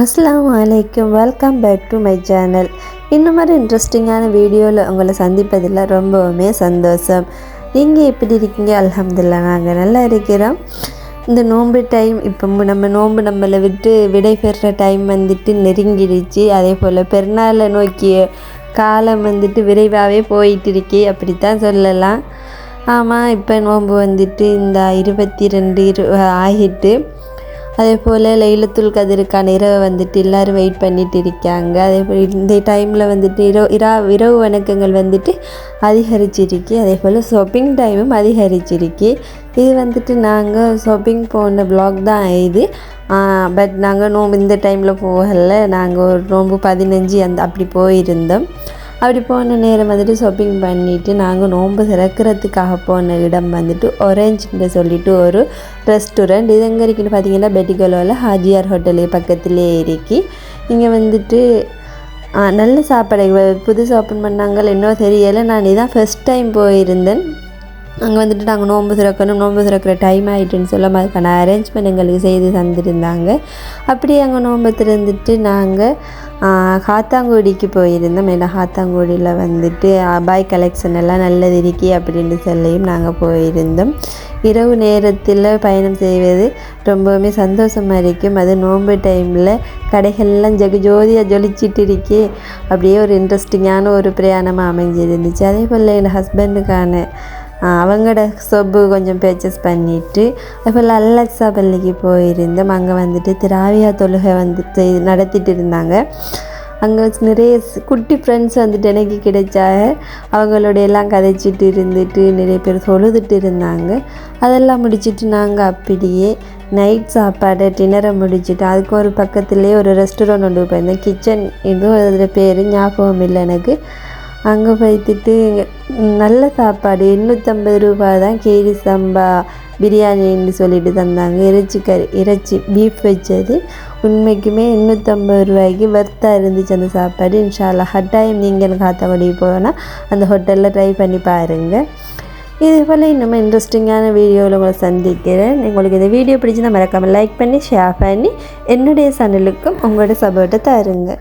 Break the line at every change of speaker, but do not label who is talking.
அஸ்லாம் அலைக்கும். Welcome back to my channel இந்த மாதிரி இன்ட்ரெஸ்டிங்கான வீடியோவில் உங்களை சந்திப்பதில் ரொம்பவுமே சந்தோஷம். நீங்கள் எப்படி இருக்கீங்க? அலமதுல்லா நாங்கள் நல்லா இருக்கிறோம். இந்த நோன்பு டைம் இப்போ நம்ம நோன்பு நம்மளை விட்டு விடைபெற டைம் வந்துட்டு நெருங்கிடுச்சு. அதே போல் பெருநாளை நோக்கிய காலம் வந்துட்டு விரைவாகவே போயிட்டு இருக்கே அப்படித்தான் சொல்லலாம். ஆமாம் இப்போ நோன்பு வந்துட்டு இந்த இருபத்தி ரெண்டு இரு ஆகிட்டு அதே போல் லைலத்துல் கதிருக்கான இரவை வந்துட்டு எல்லோரும் வெயிட் பண்ணிட்டு இருக்காங்க. அதே போல் இந்த டைமில் வந்துட்டு இரவு இரா இரவு வணக்கங்கள் வந்துட்டு அதிகரிச்சிருக்கு. அதே போல் ஷாப்பிங் டைமும் அதிகரிச்சிருக்கு. இது வந்துட்டு நாங்கள் ஷாப்பிங் போன பிளாக் தான் இது. பட் நாங்கள் நோம்பு இந்த டைமில் போகலை. நாங்கள் ஒரு நோம்பு பதினஞ்சு அந்த அப்படி போயிருந்தோம். அப்படி போன நேரம் வந்துட்டு ஷாப்பிங் பண்ணிவிட்டு நாங்கள் நோன்பு திறக்கிறதுக்காக போன இடம் வந்துட்டு ஒரேஞ்சுன்னு சொல்லிட்டு ஒரு ரெஸ்டாரண்ட் இது எங்கே இருக்குன்னு பார்த்தீங்கன்னா பெட்டிகோலோவில் ஹாஜியார் ஹோட்டலு பக்கத்துலேயே இருக்கு. இங்கே வந்துட்டு நல்ல சாப்பாடு இவ- ஓப்பன் பண்ணாங்க இன்னும் தெரியலை. நான் இதான் ஃபஸ்ட் டைம் போயிருந்தேன். அங்கே வந்துட்டு நாங்கள் நோன்பு திறக்கணும் நோன்பு திறக்கிற டைம் ஆகிட்டுன்னு சொல்ல அதுக்கான அரேஞ்ச்மெண்ட் எங்களுக்கு செய்து தந்துருந்தாங்க. அப்படியே அங்கே நோன்பு திறந்துட்டு நாங்கள் காத்தாங்குடிக்கு போயிருந்தோம். ஏன்னா காத்தாங்குடியில் வந்துட்டு அபாய் கலெக்ஷன் எல்லாம் நல்லது இருக்கி அப்படின்னு சொல்லியும் நாங்கள் போயிருந்தோம். இரவு நேரத்தில் பயணம் செய்வது ரொம்பவுமே சந்தோஷமாக இருக்கும். அது நோன்பு டைமில் கடைகள்லாம் ஜெக ஜோதியாக ஜொலிச்சிட்டு இருக்கே அப்படியே ஒரு இன்ட்ரெஸ்டிங்கான ஒரு பிரயாணமாக அமைஞ்சிருந்துச்சு. அதே போல் என் ஹஸ்பண்டுக்கான அவங்களோட சொப்பு கொஞ்சம் பர்ச்சேஸ் பண்ணிவிட்டு அப்போ லல்லக்ஸா பள்ளிக்கு போயிருந்தோம். அங்கே வந்துட்டு திராவியா தொழுகை வந்துட்டு நடத்திட்டு இருந்தாங்க. அங்கே நிறைய குட்டி ஃப்ரெண்ட்ஸ் வந்துட்டு எனக்கு கிடைச்சாங்க. அவங்களோட எல்லாம் கதைச்சிட்டு இருந்துட்டு நிறைய பேர் தொழுதுட்டு இருந்தாங்க. அதெல்லாம் முடிச்சிட்டு நாங்கள் அப்படியே நைட் சாப்பாடு டின்னரை முடிச்சிட்டு அதுக்கு ஒரு பக்கத்துலேயே ஒரு ரெஸ்டாரண்ட் ஒன்று போயிருந்தேன் கிச்சன் இதுவும் அதில் பேர் ஞாபகம் இல்லை எனக்கு. அங்கே போய்த்துட்டு நல்ல சாப்பாடு எண்ணூற்றம்பது ரூபா தான் கேரி சம்பா பிரியாணின்னு சொல்லிட்டு தந்தாங்க. இறைச்சி கறி இறைச்சி பீஃப் வச்சது. உண்மைக்குமே எண்ணூற்றம்பது ரூபாய்க்கு வர்த்தாக இருந்துச்சு அந்த சாப்பாடு. இன்ஷால்லா ஹட்டாயம் நீங்கள் காத்தபடி போனால் அந்த ஹோட்டலில் ட்ரை பண்ணி பாருங்கள் இது போல் இன்னும் இன்ட்ரெஸ்டிங்கான வீடியோவில் உங்களை சந்திக்கிறேன். உங்களுக்கு இந்த வீடியோ பிடிச்சி நான் மறக்காமல் லைக் பண்ணி ஷேர் பண்ணி என்னுடைய சேனலுக்கும் உங்களோட சப்போர்ட்டை தருங்க.